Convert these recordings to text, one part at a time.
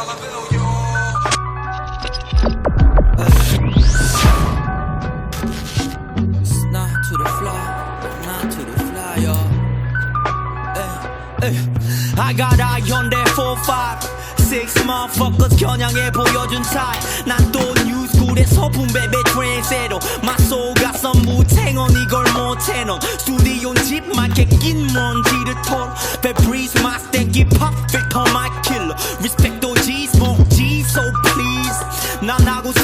It's not to the fly, but not to the fly, y'all. Hey, hey. I got a Hyundai 45 Six motherfuckers 겨냥해 보여준 타입 난또 뉴스쿨에서 분배배 트랜세로 맞소가 선무탱원 이걸 못해 넌 스튜디오 집 마켓 낀 먼지를 털어 페브리스 마스땡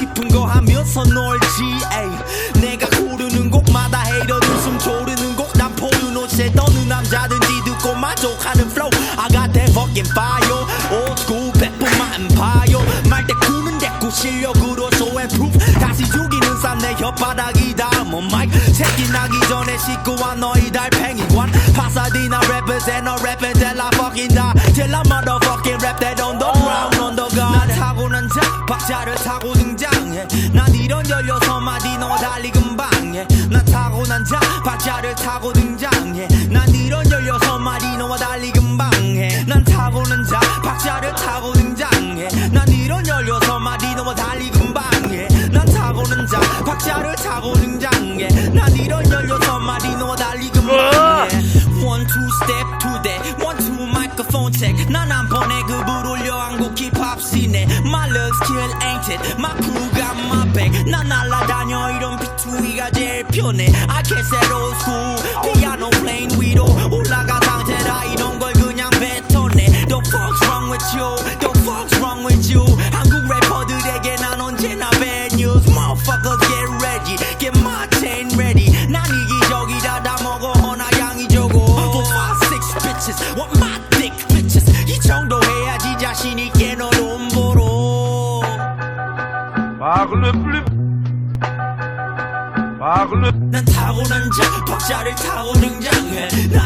싶은 거 하면서 놀지 에이. 내가 고르는 곡마다 헤이러 웃음 조르는 곡난 포르노 떠는 남자든지 듣고 만족하는 flow. I got that fucking fire. Old school 백분만 봐요 말대 꾸는 대꾸 실력으로 show and proof. 다시 죽이는 쌈내 혓바닥이 닿으면 마이크 새끼 나기 전에 씻고 와 너희 달팽이관. 파사디나 represent no represent la fucking die. Till I motherfucking 박자를 타고 등장해. 난 이런 열여섯 마디 너와 달리 금방해. 난 타고난 자 박자를 타고 등장해. 난 이런 열여섯 마디 너와 달리 금방해. 난 타고난 자 박자를 타고 등장해. 난 이런 열여섯 마디 너와 달리 금방해. 난 타고난 자 박자를 타고 등장해. 난 이런 열여섯 마디 너와 달리 금방해 check 난한 번에 급을 올려 한국 힙합 씬에 My looks kill ain't it My crew got my back 난 날라다녀 이런 B2E가 제일 편해 I can't set old school 피아노 playing 위로 올라가 상태라 이런 걸 그냥 뱉어내 The fuck's wrong with you The fuck's wrong with you Dick bitches 이 정도 해야지 자신 있게 너돈 벌어 Parle plus. Parle. 난 타고난 자 박자를 타고 등장해 난